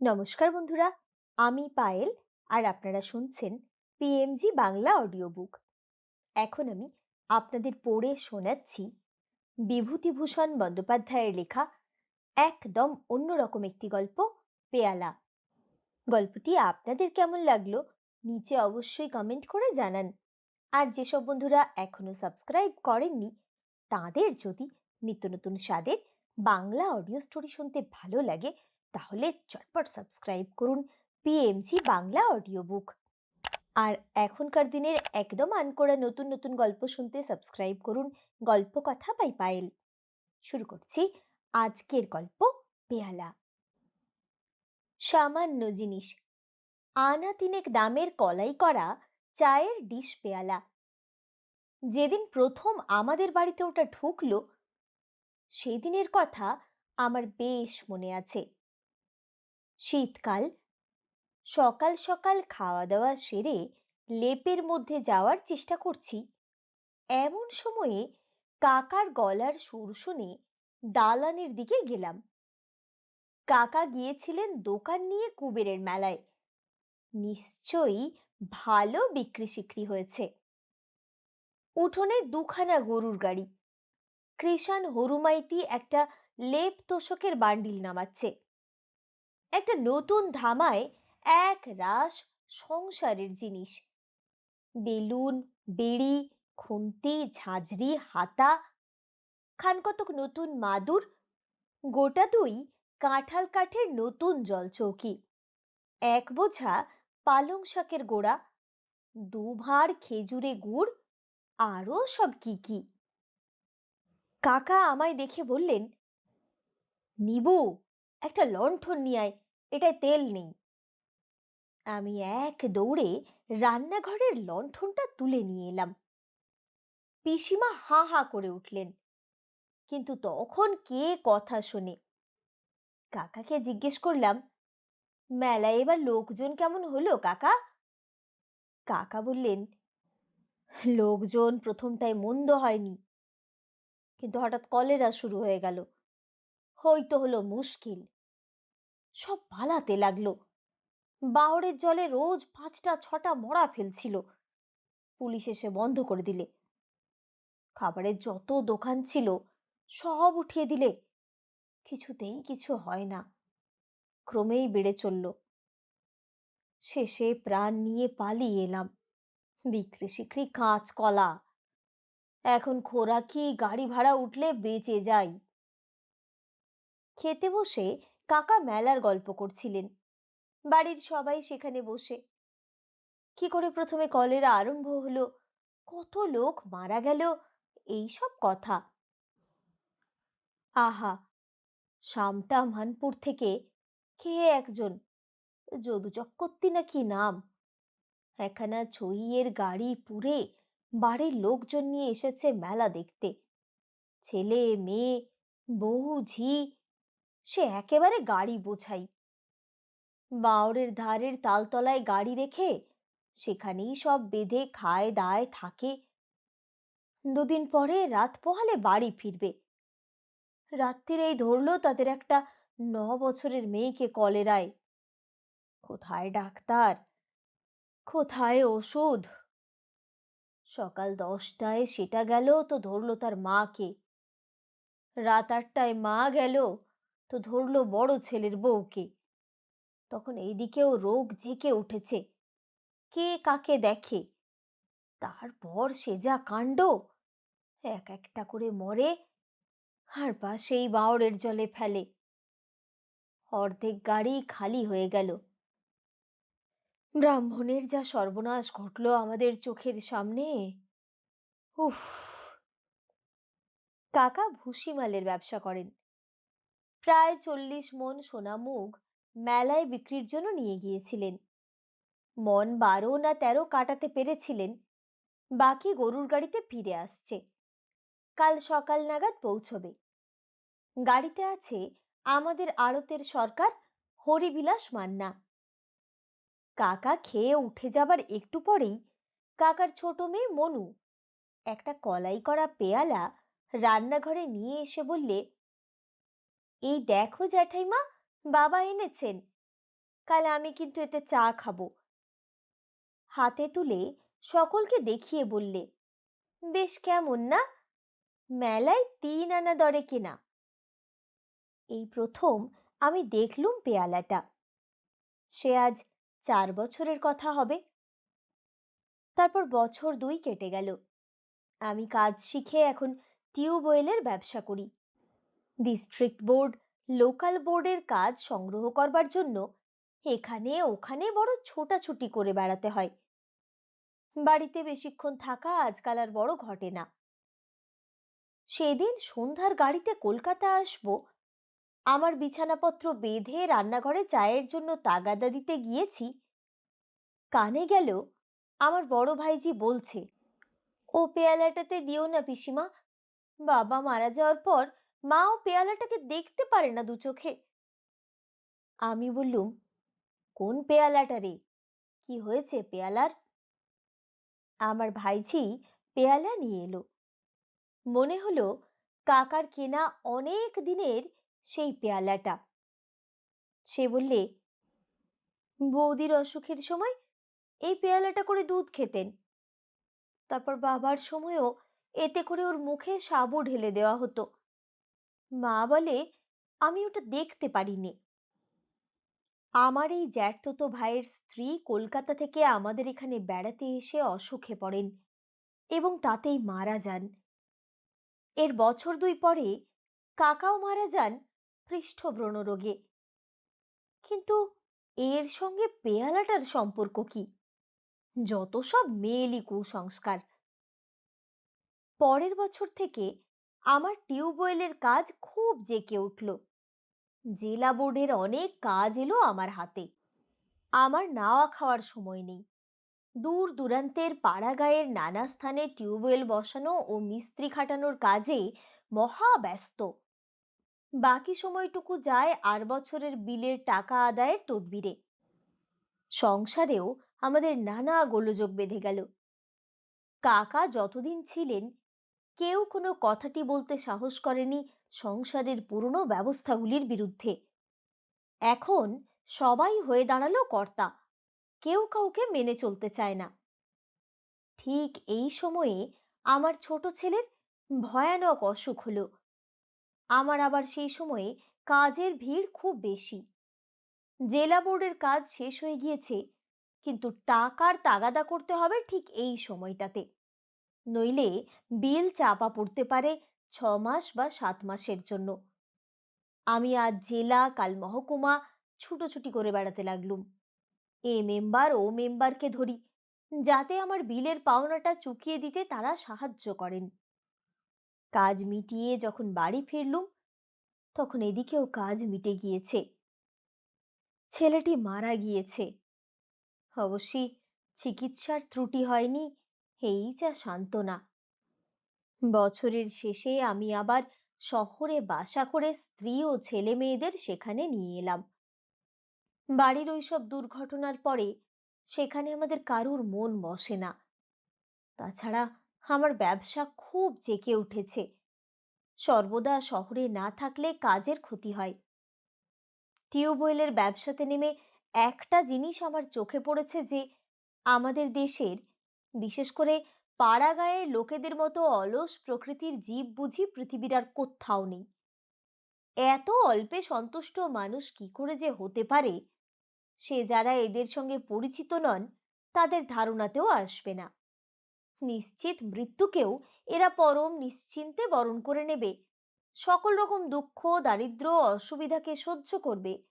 নমস্কার বন্ধুরা, আমি পায়েল আর আপনারা শুনছেন পিএমজি বাংলা অডিও বুক এখন আমি আপনাদের পড়ে শোনাচ্ছি বিভূতিভূষণ বন্দ্যোপাধ্যায়ের লেখা একদম অন্যরকম একটি গল্প, পেয়ালা গল্পটি আপনাদের কেমন লাগল নিচে অবশ্যই কমেন্ট করে জানান। আর যেসব বন্ধুরা এখনও সাবস্ক্রাইব করেননি, তাদের যদি নিত্য নতুন স্বাদের বাংলা অডিও স্টোরি শুনতে ভালো লাগে তাহলে চটপট সাবস্ক্রাইব করুন পিএমজি বাংলা অডিও বুক আর এখনকার দিনের একদম আনকোড়া নতুন নতুন গল্প শুনতে সাবস্ক্রাইব করুন গল্প কথা বাই পায়েল। শুরু করছি আজকের গল্প পেয়ালা। সামান্য জিনিস আনা তিনেক দামের কলাই করা চায়ের ডিশ পেয়ালা। যেদিন প্রথম আমাদের বাড়িতে ওটা ঢুকলো, সেদিনের কথা আমার বেশ মনে আছে। শীতকাল, সকাল সকাল খাওয়া দাওয়া সেরে লেপের মধ্যে যাওয়ার চেষ্টা করছি। এমন সময়ে কাকার গলার সুর শুনে দালানের দিকে গেলাম। কাকা গিয়েছিলেন দোকান নিয়ে কুবেরের মেলায়। নিশ্চয়ই ভালো বিক্রি সিক্রি হয়েছে। উঠোনে দুখানা গরুর গাড়ি। কৃষাণ হরুমাইতি একটা লেপ তোষকের বান্ডিল নামাচ্ছে। একটা নতুন ধামায় এক রাস সংসারের জিনিস। বেলুন, বেড়ি, খুন্তি, ঝাঁঝরি, হাতা খানকতক নতুন মাদুর, গোটা দুই কাঁঠাল কাঠের নতুন জলচৌকি। এক বোঝা পালং শাকের গোড়া, দু ভাঁড় খেজুরে গুড় আরও সব কি কি। কাকা আমায় দেখে বললেন, নিবু, একটা লণ্ঠন নিয়ে আয়। এটায় তেল নেই। আমি এক দৌড়ে রান্নাঘরের লণ্ঠনটা তুলে নিয়ে এলাম। পিসিমা হা হা করে উঠলেন। কিন্তু তখন কে কথা শোনে? কাকাকে জিজ্ঞেস করলাম, মেলায় এবার লোকজন কেমন হলো কাকা? কাকা বললেন, লোকজন প্রথমটায় মন্দ হয়নি। কিন্তু হঠাৎ কলেরা শুরু হয়ে গেল। হইতো হলো মুশকিল। সব পালাতে লাগল। বাহরের জলে রোজ পাঁচটা, ছটা মরা ফেলছিল। পুলিশ এসে বন্ধ করে দিলে। খাবারের যত দোকান ছিল, সব উঠিয়ে দিলে। কিছুতেই কিছু হয় না। ক্রমেই বেড়ে চলল। শেষে প্রাণ নিয়ে পালিয়ে এলাম। বিক্রি শিক্রি কাঁচ কলা এখন খোরাকি, গাড়ি ভাড়া উঠলে বেঁচে যাই। খেতে বসে কাকা মেলার গল্প করছিলেন। বাড়ির সবাই সেখানে বসে। কি করে প্রথমে কলেরা আরম্ভ হলো, কত লোক মারা গেল, এই সব কথা। আহা! শামটা মানপুর থেকে কে একজন? যদু চক্রবর্তী না কি নাম? একখানা ছইয়ের গাড়ি পুরে বাড়ির লোকজন নিয়ে এসেছে মেলা দেখতে। ছেলে, মেয়ে, বউ, ঝি সে একেবারে গাড়ি বোঝাই। বাওরের ধারের তালতলায় গাড়ি রেখে সেখানেই সব বেঁধে, খায়, দায় থাকে। দুদিন পরে রাত পোহালে বাড়ি ফিরবে। রাত্রিরেই ধরলো তাদের একটা ন বছরের মেয়েকে কলেরায় কোথায় ডাক্তার? কোথায় ওষুধ? সকাল দশটায় সেটা গেল তো ধরলো তার মাকে। রাত আটটায় মা গেল। তো ধরলো বড় ছেলের বউকে। তখন এইদিকেও রোগ জেঁকে উঠেছে। কে কাকে দেখে? তারপর সে যা কাণ্ড, এক একটা করে মরে আর বা সেই বাওড়ের জলে ফেলে। অর্ধেক গাড়ি খালি হয়ে গেল। ব্রাহ্মণের যা সর্বনাশ ঘটল আমাদের চোখের সামনে, উফ। কাকা ভুসিমালের ব্যবসা করেন। প্রায় চল্লিশ মন সোনা মুগ মেলায় বিক্রির জন্য নিয়ে গিয়েছিলেন। মন বারো না তেরো কাটাতে পেরেছিলেন, বাকি গরুর গাড়িতে ফিরে আসছে। কাল সকাল নাগাদ পৌঁছবে। গাড়িতে আছে আমাদের আড়তের সরকার হরিবিলাস মান্না। কাকা খেয়ে উঠে যাবার একটু পরেই কাকার ছোট মেয়ে মনু একটা কলাই করা পেয়ালা রান্নাঘরে নিয়ে এসে বললে এই দেখো জ্যাঠাইমা, বাবা এনেছেন। কাল আমি কিন্তু এতে চা খাব। হাতে তুলে সকলকে দেখিয়ে বললে, বেশ কেমন না? মেলায় তিন আনা দরে কেনা। এই প্রথম আমি দেখলুম পেয়ালাটা। সে আজ চার বছরের কথা হবে। তারপর বছর দুই কেটে গেল। আমি কাজ শিখে এখন টিউবওয়েলের ব্যবসা করি। ডিস্ট্রিক্ট বোর্ড লোকাল বোর্ডের কাজ সংগ্রহ করবার জন্য এখানে ওখানে বড় ছোটাছুটি করে বেড়াতে হয়। বাড়িতে বেশিক্ষণ থাকা আজকাল আর বড় ঘটে না। সেদিন সন্ধ্যার গাড়িতে কলকাতা আসব, আমার বিছানাপত্র বেঁধে রান্নাঘরে চায়ের জন্য তাগাদা দিতে গিয়েছি, কানে গেল, আমার বড় ভাইজি বলছে, ও পেয়ালাটাতে দিও না পিসিমা, বাবা মারা যাওয়ার পর মা ও পেয়ালাটাকে দেখতে পারে না দু চোখে। আমি বললুম, কোন পেয়ালাটা রে? কি হয়েছে পেয়ালার? আমার ভাইঝি পেয়ালা নিয়ে এলো। মনে হলো কাকার কেনা অনেক দিনের সেই পেয়ালাটা। সে বললে, বৌদির অসুখের সময় এই পেয়ালাটা করে দুধ খেতেন। তারপর বাবার সময়ও এতে করে ওর মুখে সাবু ঢেলে দেওয়া হতো। মা বলে, আমি ওটা দেখতে পারিনি। আমার এই জ্যাঠতো ভাইয়ের স্ত্রী কলকাতা থেকে আমাদের এখানে বেড়াতে এসে অসুখে পড়েন এবং তাতেই মারা যান। এর বছর দুই পরে কাকাও মারা যান পৃষ্ঠব্রণ রোগে। কিন্তু এর সঙ্গে পেয়ালাটার সম্পর্ক কি? যত সব মেয়েলি কুসংস্কার। পরের বছর থেকে আমার টিউবওয়েলের কাজ খুব জেকে উঠল। জেলা বোর্ডের অনেক কাজ এলো আমার হাতে। আমার নাওয়া খাওয়ার সময় নেই। দূর দূরান্তের পাড়াগাঁয়ের নানা স্থানে টিউবওয়েল বসানো ও মিস্ত্রি খাটানোর কাজে মহা ব্যস্ত বাকি সময়টুকু যায় আর বছরের বিলের টাকা আদায়ের তদবিরে। সংসারেও আমাদের নানা গোলযোগ বেঁধে গেল। কাকা যতদিন ছিলেন কেউ কোনো কথাটি বলতে সাহস করেনি সংসারের পুরনো ব্যবস্থাগুলির বিরুদ্ধে। এখন সবাই হয়ে দাঁড়াল কর্তা, কেউ কাউকে মেনে চলতে চায় না। ঠিক এই সময়ে আমার ছোট ছেলের ভয়ানক অসুখ হলো। আমার আবার সেই সময়ে কাজের ভিড় খুব বেশি। জেলা বোর্ডের কাজ শেষ হয়ে গিয়েছে, কিন্তু টাকার তাগাদা করতে হবে ঠিক এই সময়টাতে। নইলে বিল চাপা পড়তে পারে ছ মাস বা সাত মাসের জন্য। আমি আজ জেলা, কাল মহকুমা ছুটোছুটি করে বেড়াতে লাগলুম। এ মেম্বার, ও মেম্বারকে ধরি, যাতে আমার বিলের পাওনাটা চুকিয়ে দিতে তারা সাহায্য করেন। কাজ মিটিয়ে যখন বাড়ি ফিরলুম, তখন এদিকেও কাজ মিটে গিয়েছে। ছেলেটি মারা গিয়েছে। অবশ্যই চিকিৎসার ত্রুটি হয়নি এই যা সান্ত্বনা। বছরের শেষে আমি আবার শহরে বাসা করে স্ত্রী ও ছেলে মেয়েদের সেখানে নিয়ে এলাম। বাড়ির ওইসব দুর্ঘটনার পরে সেখানে আমাদের কারুর মন বসে না। তাছাড়া আমার ব্যবসা খুব জেকে উঠেছে। সর্বদা শহরে না থাকলে কাজের ক্ষতি হয়। টিউবওয়েলের ব্যবসাতে নেমে একটা জিনিস আমার চোখে পড়েছে যে আমাদের দেশের বিশেষ করে পাড়াগাঁয়ের লোকেদের মতো অলস প্রকৃতির জীব বুঝি পৃথিবীর আর কোথাও নেই। এত অল্পে সন্তুষ্ট মানুষ কি করে যে হতে পারে? সে যারা এদের সঙ্গে পরিচিত নন, তাদের ধারণাতেও আসবে না। নিশ্চিত মৃত্যুকেও এরা পরম নিশ্চিন্তে বরণ করে নেবে। সকল রকম দুঃখ, দারিদ্র, অসুবিধাকে সহ্য করবে।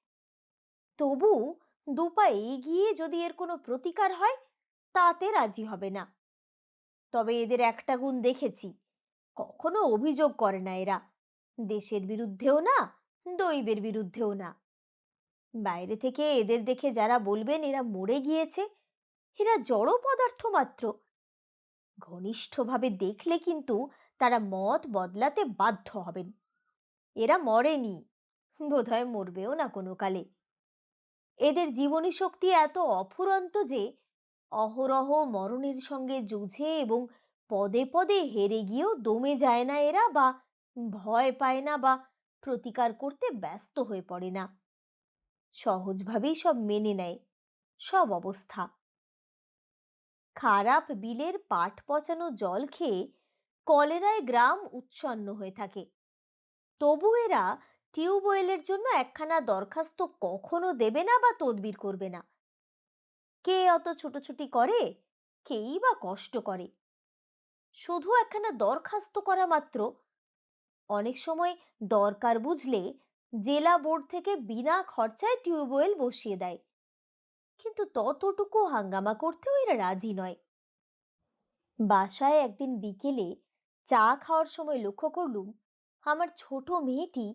তবু দুপা এগিয়ে যদি এর কোনো প্রতিকার হয় তাতে রাজি হবে না। তবে এদের একটা গুণ দেখেছি, কখনো অভিযোগ করে না এরা। দেশের বিরুদ্ধেও না, দৈবের বিরুদ্ধেও না। বাইরে থেকে এদের দেখে যারা বলবেন এরা মরে গিয়েছে, এরা জড় পদার্থ মাত্র। ঘনিষ্ঠভাবে দেখলে কিন্তু তারা মত বদলাতে বাধ্য হবেন। এরা মরেনি, বোধহয় মরবেও না কোনো কালে। এদের জীবনী শক্তি এত অফুরন্ত যে অহরহ মরণের সঙ্গে যুঝে এবং পদে পদে হেরে গিয়েও দমে যায় না এরা বা ভয় পায় না বা প্রতিকার করতে ব্যস্ত হয়ে পড়ে না। সহজভাবেই সব মেনে নেয়, সব অবস্থা। খারাপ বিলের পাট পচানো জল খেয়ে কলেরায় গ্রাম উচ্ছন্ন হয়ে থাকে। তবু এরা টিউবওয়েলের জন্য একখানা দরখাস্ত কখনো দেবে না বা তদবির করবে না। কে অত ছুটোছুটি করে? কেই বা কষ্ট করে? শুধু একখানা দরখাস্ত করা মাত্র। অনেক সময় দরকার বুঝলে জেলা বোর্ড থেকে বিনা খরচায় টিউবওয়েল বসিয়ে দেয়। কিন্তু ততটুকু হাঙ্গামা করতেও এরা রাজি নয়। বাসায় একদিন বিকেলে চা খাওয়ার সময় লক্ষ্য করলুম, আমার ছোট মেয়েটি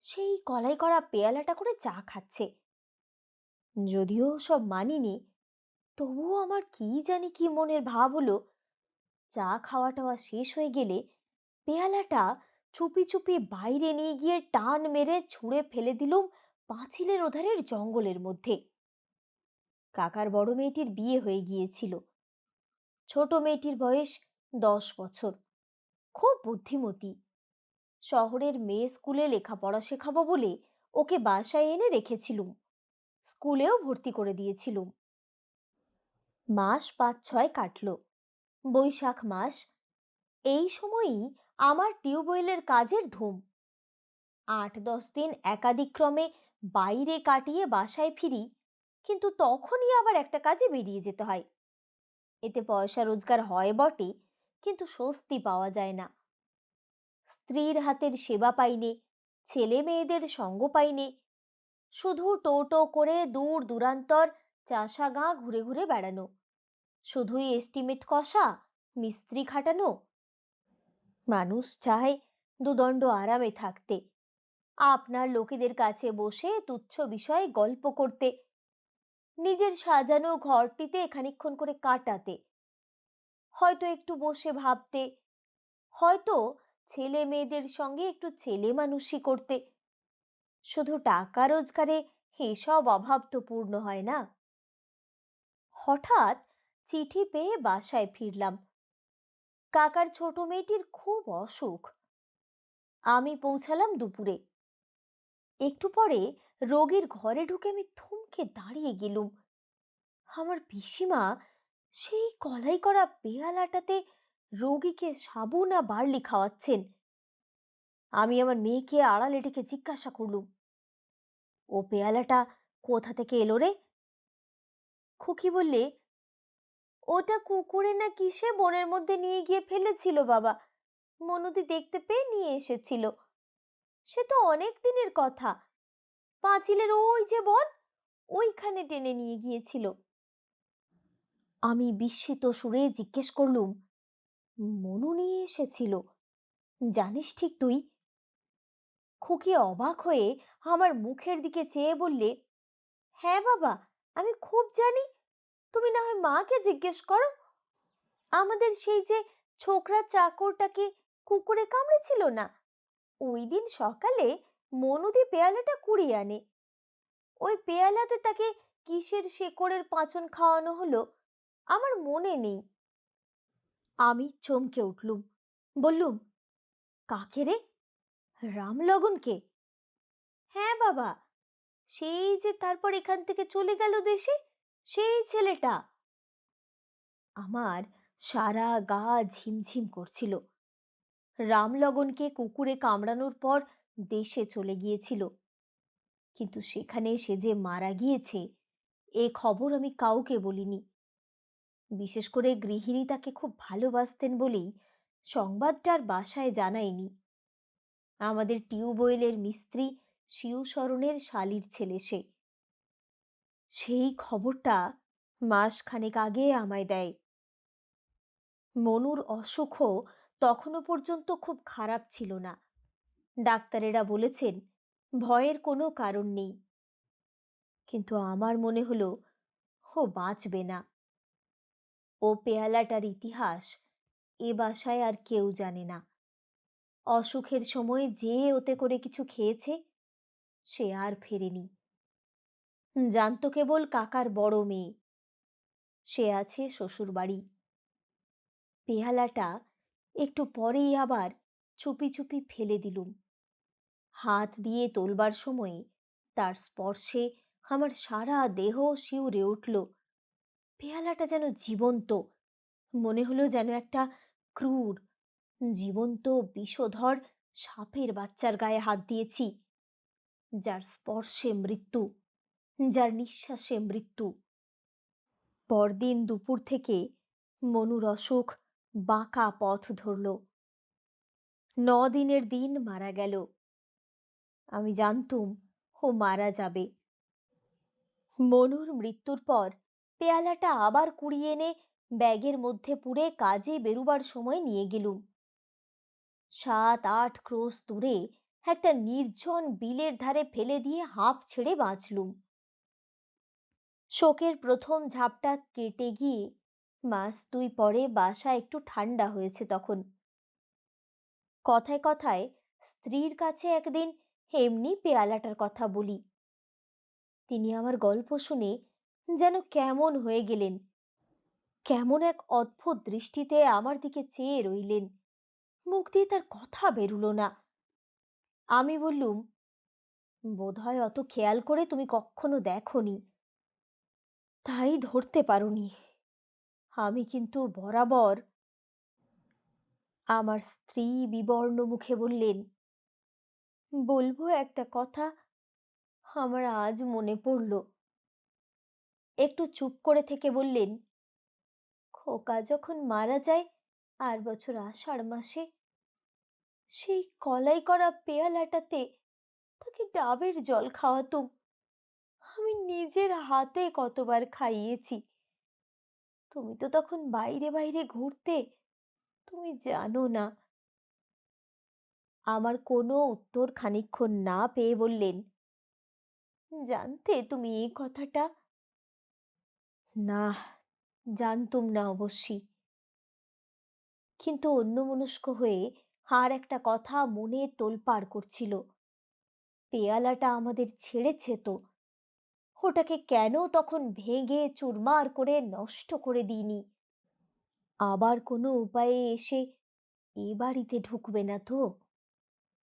সেই কলাই করা পেয়ালাটা করে চা খাচ্ছে। যদিও সব মানিনি তবুও আমার কি জানি কি মনের ভাব হলো। চা খাওয়া টাওয়া শেষ হয়ে গেলে পেয়ালাটা চুপি চুপি বাইরে নিয়ে গিয়ে টান মেরে ছুঁড়ে ফেলে দিলুম পাঁচিলের ওধারের জঙ্গলের মধ্যে। কাকার বড় মেয়েটির বিয়ে হয়ে গিয়েছিল। ছোট মেয়েটির বয়স দশ বছর। খুব বুদ্ধিমতী। শহরের মেয়ে স্কুলে লেখাপড়া শেখাবো বলে ওকে বাসায় এনে রেখেছিলুম। স্কুলেও ভর্তি করে দিয়েছিলুম। মাস পাঁচ ছয় কাটল। বৈশাখ মাস, এই সময়ই আমার টিউবওয়েলের কাজের ধুম। আট দশ দিন একাদিক্রমে বাইরে কাটিয়ে বাসায় ফিরি, কিন্তু তখনই আবার একটা কাজে বেরিয়ে যেতে হয়। এতে পয়সা রোজগার হয় বটে, কিন্তু স্বস্তি পাওয়া যায় না। স্ত্রীর হাতের সেবা পাইনে ছেলে মেয়েদের সঙ্গ পাইনে, শুধু টোটো করে দূর দূরান্তর চাষা গাঁ ঘুরে ঘুরে বেড়ানো। শুধুই এস্টিমেট কষা, মিস্ত্রি খাটানো? মানুষ চায় দুদণ্ড আরামে থাকতে। আপনার লোকেদের কাছে বসে তুচ্ছ বিষয়ে গল্প করতে। নিজের সাজানো ঘরটিতে খানিক্ষণ করে কাটাতে। হয়তো একটু বসে ভাবতে। হয়তো ছেলে মেয়েদের সঙ্গে একটু ছেলে মানুষই করতে। শুধু টাকা রোজগারে এসব অভাব তো পূর্ণ হয় না। হঠাৎ চিঠি পেয়ে বাসায় ফিরলাম। কাকার ছোট মেয়েটির খুব অসুখ। আমি পৌঁছালাম দুপুরে। একটু পরে রোগীর ঘরে ঢুকে আমি থমকে দাঁড়িয়ে গেলুম। আমার পিসিমা সেই কলাই করা পেয়ালাটাতে রোগীকে সাবু না বার্লি খাওয়াচ্ছেন। আমি আমার মেয়েকে আড়ালে ডেকে জিজ্ঞাসা করলুম, ও পেয়ালাটা কোথা থেকে এলো রে? খুকি বললে ওটা কুকুরে না কিসে বনের মধ্যে নিয়ে গিয়ে ফেলেছিল বাবা? মনুদি দেখতে পেয়ে নিয়ে এসেছিল। সে তো অনেক দিনের কথা। পাঁচিলের ওই যে বন, ওইখানে টেনে নিয়ে গিয়েছিল। আমি বিস্মিত সুরে জিজ্ঞেস করলুম, মনু নিয়ে এসেছিল? জানিস ঠিক তুই? খুকি অবাক হয়ে আমার মুখের দিকে চেয়ে বললে হ্যাঁ বাবা, আমি খুব জানি। তুমি না হয় মাকে জিজ্ঞেস করো। আমাদের সেই যে ছোকরা চাকরটাকে কুকুরে কামড়েছিল না, ওই দিন সকালে মনুদি পেয়ালাটা কুড়িয়ে আনে। ওই পেয়ালাতে তাকে কিসের শেকড়ের পাঁচন খাওয়ানো হলো আমার মনে নেই। আমি চমকে উঠলুম, বললুম, কাকে রে? রামলগনকে হ্যাঁ বাবা, সেই যে তারপর এখান থেকে চলে গেল দেশে সেই ছেলেটা আমার সারা গা ঝিমঝিম করছিল। রামলগনকে কুকুরে কামড়ানোর পর দেশে চলে গিয়েছিল। কিন্তু সেখানে সে যে মারা গিয়েছে, এ খবর আমি কাউকে বলিনি। বিশেষ করে গৃহিণী তাকে খুব ভালোবাসতেন বলেই সংবাদটার বাসায় জানায়নি। আমাদের টিউবওয়েলের মিস্ত্রি শিউসরণের শালির ছেলে সে। সেই খবরটা মাসখানেক আগে আমায় দেয়। মনুর অসুখও তখনও পর্যন্ত খুব খারাপ ছিল না। ডাক্তারেরা বলেছেন, ভয়ের কোনো কারণ নেই। কিন্তু আমার মনে হলো, ও বাঁচবে না। ও পেয়ালাটার ইতিহাস এ বাসায় আর কেউ জানে না। অসুখের সময় যে ওতে করে কিছু খেয়েছে, সে আর ফেরেনি। জানত কেবল কাকার বড় মেয়ে। সে আছে শ্বশুর বাড়ি পেয়ালাটা একটু পরেই আবার চুপি চুপি ফেলে দিলুম। হাত দিয়ে তোলবার সময় তার স্পর্শে আমার সারা দেহ শিউরে উঠল। পেয়ালাটা যেন জীবন্ত, মনে হলো যেন একটা ক্রূর, জীবন্ত বিষধর সাপের বাচ্চার গায়ে হাত দিয়েছি, যার স্পর্শে মৃত্যু। যার নিঃশ্বাসে মৃত্যু। পরদিন দুপুর থেকে মনুর অসুখ বাঁকা পথ ধরল। ন দিনের দিন মারা গেল। আমি জানতুম ও মারা যাবে। মনুর মৃত্যুর পর পেয়ালাটা আবার কুড়িয়ে এনে ব্যাগের মধ্যে পুরে কাজে বেরুবার সময় নিয়ে গেলুম। সাত, আট ক্রোশ দূরে একটা নির্জন বিলের ধারে ফেলে দিয়ে হাঁপ ছেড়ে বাঁচলুম। শোকের প্রথম ঝাপটা কেটে গিয়ে মাস দুই পরে বাসা একটু ঠান্ডা হয়েছে তখন। কথায় কথায় স্ত্রীর কাছে একদিন এমনি পেয়ালাটার কথা বলি। তিনি আমার গল্প শুনে যেন কেমন হয়ে গেলেন। কেমন এক অদ্ভুত দৃষ্টিতে আমার দিকে চেয়ে রইলেন। মুখ দিয়ে তার কথা বেরুলো না। আমি বললুম, বোধহয় অত খেয়াল করে তুমি কখনো দেখনি। তাই ধরতে পারোনি। আমি কিন্তু বরাবর আমার স্ত্রী বিবর্ণ মুখে বললেন, বলব একটা কথা, আমার আজ মনে পড়ল। একটু চুপ করে থেকে বললেন, খোকা যখন মারা যায় আর বছর আষাঢ় মাসে, সেই কলাই করা পেয়ালাটাতে তাকে ডাবের জল খাওয়াতুম আমি নিজের হাতে কতবার খাইয়েছি। তুমি তো তখন বাইরে বাইরে ঘুরতে, তুমি জানো না। আমার কোনো উত্তর খানিক্ষণ না পেয়ে বললেন, জানতে তুমি এই কথাটা? না, জানতুম না অবশ্যই কিন্তু অন্যমনস্ক হয়ে আর একটা কথা মনে তোলপাড় করছিল। পেয়ালাটা আমাদের ছেড়েছে তো। ওটাকে কেন তখন ভেঙে চুরমার করে নষ্ট করে দিইনি? আবার কোনো উপায়ে এসে এ বাড়িতে ঢুকবে না তো?